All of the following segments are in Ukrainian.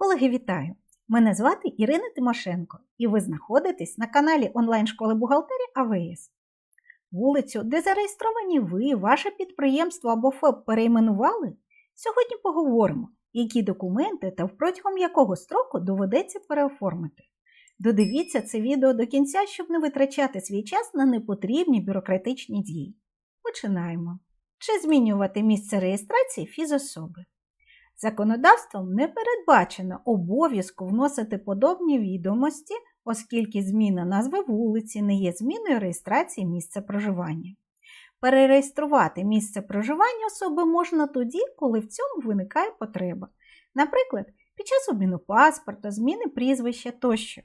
Колеги, вітаю! Мене звати Ірина Тимошенко, і ви знаходитесь на каналі онлайн-школи бухгалтерії АВС. Вулицю, де зареєстровані ви, ваше підприємство або ФЕП перейменували, сьогодні поговоримо, які документи та протягом якого строку доведеться переоформити. Додивіться це відео до кінця, щоб не витрачати свій час на непотрібні бюрократичні дії. Починаємо. Чи змінювати місце реєстрації фізособи? Законодавством не передбачено обов'язку вносити подобні відомості, оскільки зміна назви вулиці не є зміною реєстрації місця проживання. Перереєструвати місце проживання особи можна тоді, коли в цьому виникає потреба, наприклад, під час обміну паспорта, зміни прізвища тощо.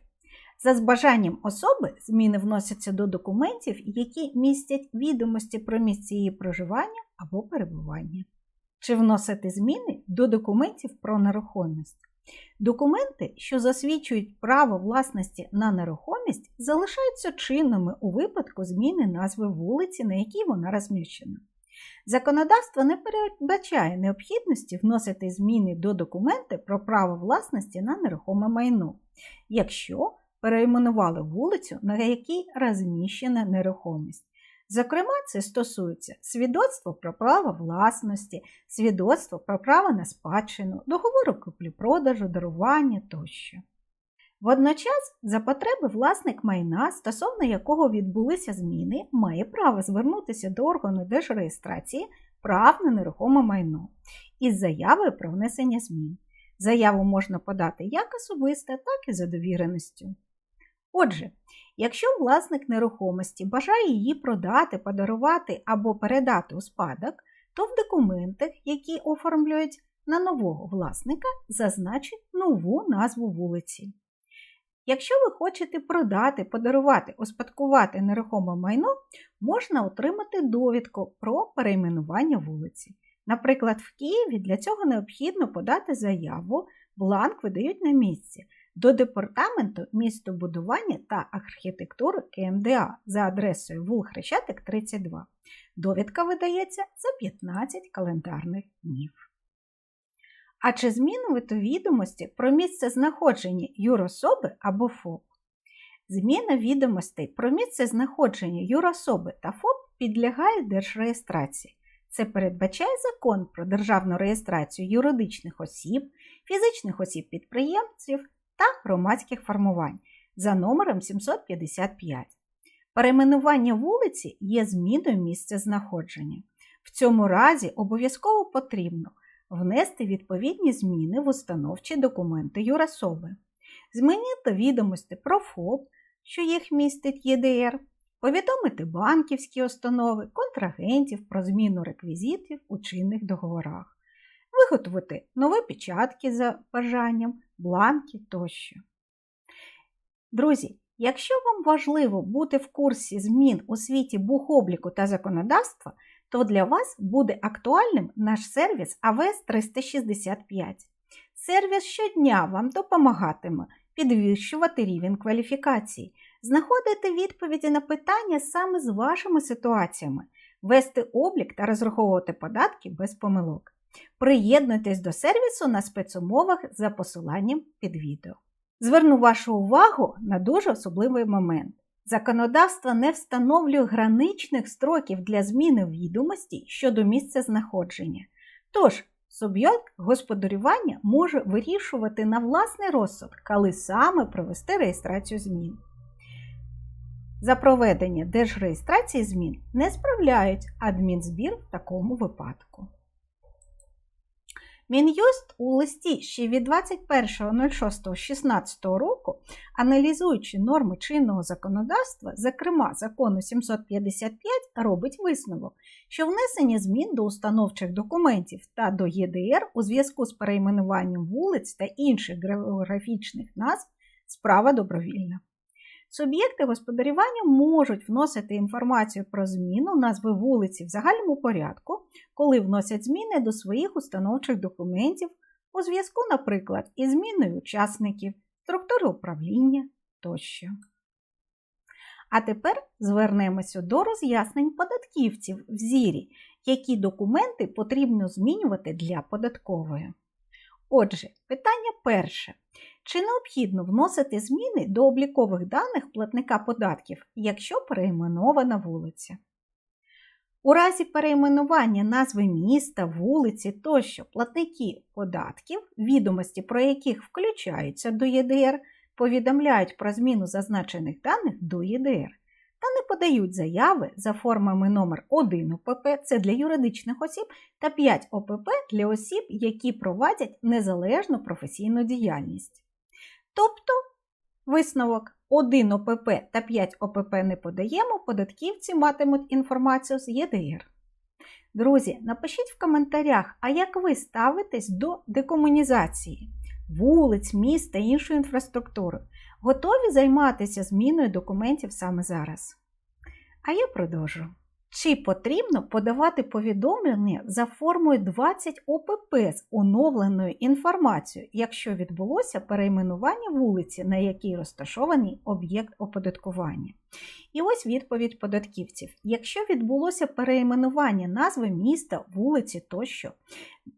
За збажанням особи зміни вносяться до документів, які містять відомості про місце її проживання або перебування. Чи вносити зміни до документів про нерухомість? Документи, що засвідчують право власності на нерухомість, залишаються чинними у випадку зміни назви вулиці, на якій вона розміщена. Законодавство не передбачає необхідності вносити зміни до документи про право власності на нерухоме майно, якщо перейменували вулицю, на якій розміщена нерухомість. Зокрема, це стосується свідоцтва про право власності, свідоцтва про право на спадщину, договору куплі-продажу, дарування тощо. Водночас, за потреби власник майна, стосовно якого відбулися зміни, має право звернутися до органу держреєстрації прав на нерухоме майно із заявою про внесення змін. Заяву можна подати як особисто, так і за довіреністю. Отже, якщо власник нерухомості бажає її продати, подарувати або передати у спадок, то в документах, які оформлюють на нового власника, зазначить нову назву вулиці. Якщо ви хочете продати, подарувати, успадкувати нерухоме майно, можна отримати довідку про перейменування вулиці. Наприклад, в Києві для цього необхідно подати заяву, бланк видають на місці до Департаменту містобудування та архітектури КМДА за адресою вул Хрещатик 32. Довідка видається за 15 календарних днів. А чи змінювати відомості про місце знаходження юрособи або ФОП? Зміна відомостей про місце знаходження юрособи та ФОП підлягає держреєстрації. Це передбачає закон про державну реєстрацію юридичних осіб, фізичних осіб-підприємців та громадських формувань за номером 755. Перейменування вулиці є зміною місця знаходження. В цьому разі обов'язково потрібно внести відповідні зміни в установчі документи юрособи, змінити відомості про ФОП, що їх містить ЄДР, повідомити банківські установи, контрагентів про зміну реквізитів у чинних договорах, виготовити нові печатки за бажанням, бланки тощо. Друзі, якщо вам важливо бути в курсі змін у світі бухобліку та законодавства, то для вас буде актуальним наш сервіс АВС 365. Сервіс щодня вам допомагатиме підвищувати рівень кваліфікації, знаходити відповіді на питання саме з вашими ситуаціями, вести облік та розраховувати податки без помилок. Приєднуйтесь до сервісу на спецумовах за посиланням під відео. Зверну вашу увагу на дуже особливий момент. Законодавство не встановлює граничних строків для зміни відомості щодо місця знаходження. Тож, суб'єкт господарювання може вирішувати на власний розсуд, коли саме провести реєстрацію змін. За проведення держреєстрації змін не справляють адмінзбір в такому випадку. Мін'юст у листі ще від 21.06.16 року, аналізуючи норми чинного законодавства, зокрема закону 755, робить висновок, що внесення змін до установчих документів та до ЄДР у зв'язку з перейменуванням вулиць та інших географічних назв справа добровільна. Суб'єкти господарювання можуть вносити інформацію про зміну назви вулиці в загальному порядку, коли вносять зміни до своїх установчих документів у зв'язку, наприклад, із зміною учасників, структури управління тощо. А тепер звернемося до роз'яснень податківців в зірі, які документи потрібно змінювати для податкової. Отже, питання перше. Чи необхідно вносити зміни до облікових даних платника податків, якщо перейменована вулиця? У разі перейменування назви міста, вулиці тощо платники податків, відомості про яких включаються до ЄДР, повідомляють про зміну зазначених даних до ЄДР та не подають заяви за формами номер 1 ОПП це для юридичних осіб та 5 ОПП для осіб, які провадять незалежну професійну діяльність. Тобто висновок 1 ОПП та 5 ОПП не подаємо, податківці матимуть інформацію з ЄДР. Друзі, напишіть в коментарях, а як ви ставитесь до декомунізації вулиць, міст та іншої інфраструктури? Готові займатися зміною документів саме зараз? А я продовжу. Чи потрібно подавати повідомлення за формою 20 ОПП з оновленою інформацією, якщо відбулося перейменування вулиці, на якій розташований об'єкт оподаткування? І ось відповідь податківців. Якщо відбулося перейменування назви міста, вулиці тощо,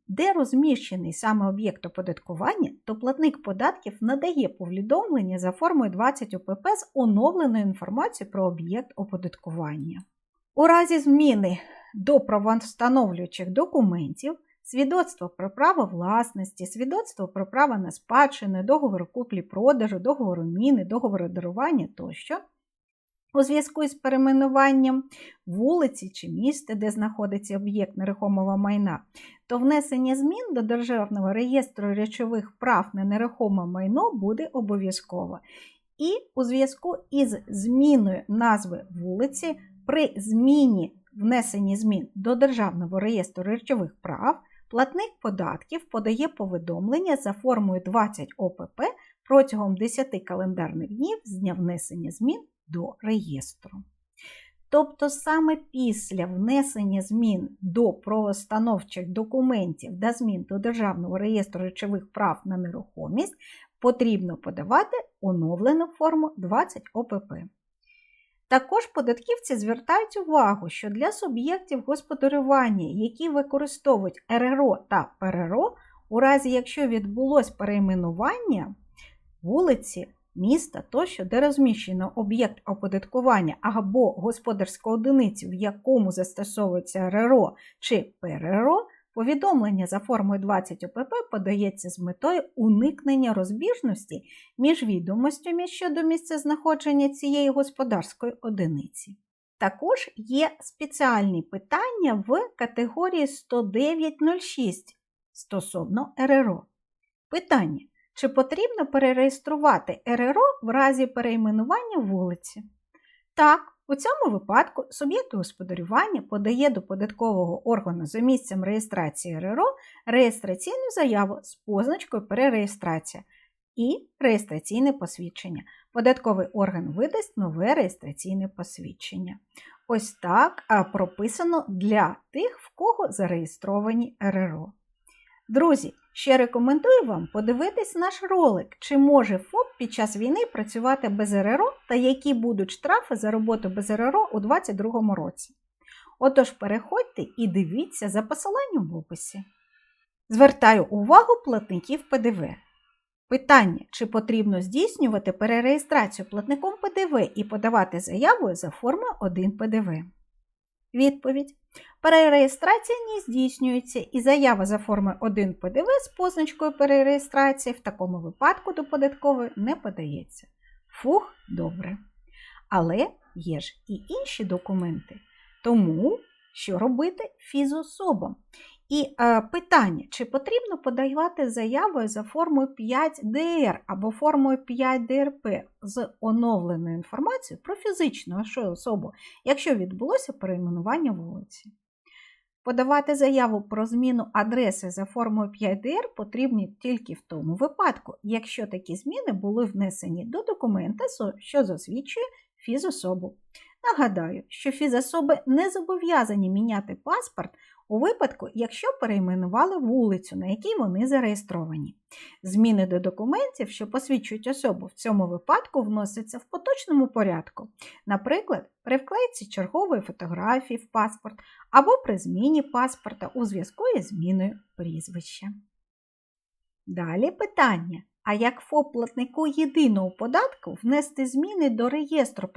де розміщений саме об'єкт оподаткування, то платник податків надає повідомлення за формою 20 ОПП з оновленою інформацією про об'єкт оподаткування. У разі зміни до правовстановлюючих документів, свідоцтво про право власності, свідоцтво про право на спадщину, договору куплі-продажу, договору міни, договору дарування тощо, у зв'язку із перейменуванням вулиці чи міста, де знаходиться об'єкт нерухомого майна, то внесення змін до Державного реєстру речових прав на нерухоме майно буде обов'язково. І у зв'язку із зміною назви вулиці при зміні внесенні змін до Державного реєстру речових прав платник податків подає повідомлення за формою 20 ОПП протягом 10 календарних днів з дня внесення змін до реєстру. Тобто саме після внесення змін до правостановчих документів та змін до Державного реєстру речових прав на нерухомість потрібно подавати оновлену форму 20 ОПП. Також податківці звертають увагу, що для суб'єктів господарювання, які використовують РРО та ПРРО, у разі якщо відбулось перейменування вулиці, міста тощо, де розміщено об'єкт оподаткування або господарську одиницю, в якому застосовується РРО чи ПРРО, Повідомлення за формою 20 ОПП подається з метою уникнення розбіжності між відомостями щодо місця знаходження цієї господарської одиниці. Також є спеціальні питання в категорії 10906 стосовно РРО. Питання: чи потрібно перереєструвати РРО в разі перейменування вулиці? Так. У цьому випадку суб'єкт господарювання подає до податкового органу за місцем реєстрації РРО реєстраційну заяву з позначкою перереєстрація і реєстраційне посвідчення. Податковий орган видасть нове реєстраційне посвідчення. Ось так прописано для тих, в кого зареєстровані РРО. Друзі, ще рекомендую вам подивитись наш ролик, чи може ФОП під час війни працювати без РРО та які будуть штрафи за роботу без РРО у 2022 році. Отож, переходьте і дивіться за посиланням в описі. Звертаю увагу платників ПДВ. Питання, чи потрібно здійснювати перереєстрацію платником ПДВ і подавати заяву за формою 1 ПДВ. Відповідь. Перереєстрація не здійснюється і заява за формою 1 ПДВ з позначкою перереєстрації в такому випадку до податкової не подається. Фух, добре. Але є ж і інші документи. Тому що робити фізособам? І е, питання, чи потрібно подавати заявою за формою 5ДР або формою 5ДРП з оновленою інформацією про фізичну особу, якщо відбулося перейменування вулиці. Подавати заяву про зміну адреси за формою 5ДР потрібно тільки в тому випадку, якщо такі зміни були внесені до документа, що засвідчує фізособу. Нагадаю, що фізособи не зобов'язані міняти паспорт у випадку, якщо перейменували вулицю, на якій вони зареєстровані. Зміни до документів, що посвідчують особу в цьому випадку, вносяться в поточному порядку, наприклад, при вклейці чергової фотографії в паспорт або при зміні паспорта у зв'язку із зміною прізвища. Далі питання. А як ФОП платнику єдиного податку внести зміни до реєстру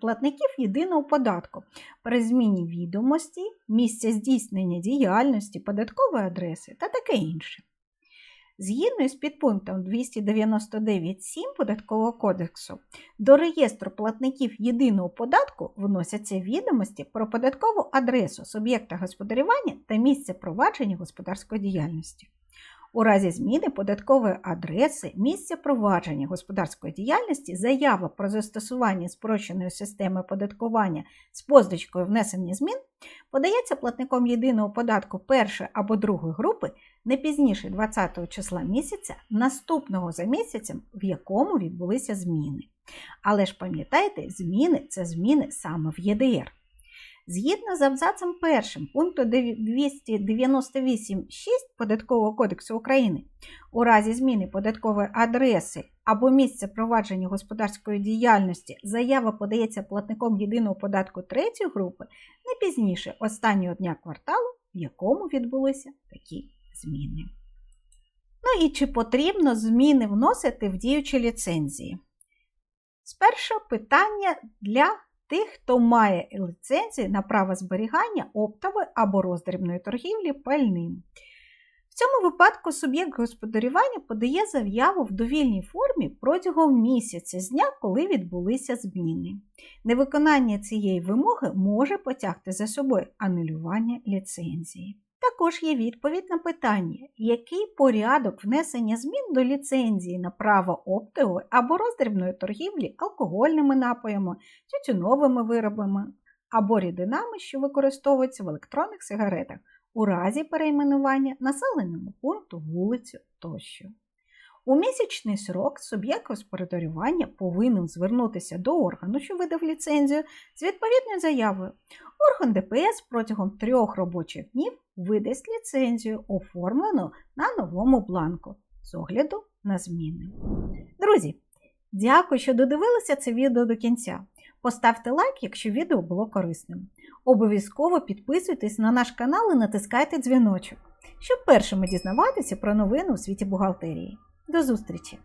платників єдиного податку при зміні відомості, місця здійснення діяльності, податкової адреси та таке інше? Згідно з підпунктом 299.7 Податкового кодексу, до реєстру платників єдиного податку вносяться відомості про податкову адресу суб'єкта господарювання та місце провадження господарської діяльності. У разі зміни податкової адреси, місця провадження господарської діяльності, заява про застосування спрощеної системи оподаткування з позначкою внесення змін подається платником єдиного податку першої або другої групи не пізніше 20 числа місяця, наступного за місяцем, в якому відбулися зміни. Але ж пам'ятайте, зміни це зміни саме в ЄДР. Згідно з абзацем 1 пункту 298.6 Податкового кодексу України, у разі зміни податкової адреси або місця провадження господарської діяльності заява подається платником єдиного податку третьої групи не пізніше останнього дня кварталу, в якому відбулися такі зміни. Ну і чи потрібно зміни вносити в діючі ліцензії? Спершу питання для тих, хто має ліцензії на право зберігання оптової або роздрібної торгівлі пальним. В цьому випадку суб'єкт господарювання подає заяву в довільній формі протягом місяця з дня, коли відбулися зміни. Невиконання цієї вимоги може потягти за собою анулювання ліцензії. Також є відповідь на питання, який порядок внесення змін до ліцензії на право оптової або роздрібної торгівлі алкогольними напоями, тютюновими виробами або рідинами, що використовуються в електронних сигаретах, у разі перейменування населеному пункту, вулицю тощо. У місячний срок суб'єкт господарювання повинен звернутися до органу, що видав ліцензію, з відповідною заявою. Орган ДПС протягом трьох робочих днів видасть ліцензію, оформлену на новому бланку з огляду на зміни. Друзі, дякую, що додивилися це відео до кінця. Поставте лайк, якщо відео було корисним. Обов'язково підписуйтесь на наш канал і натискайте дзвіночок, щоб першими дізнаватися про новини у світі бухгалтерії. До зустрічі!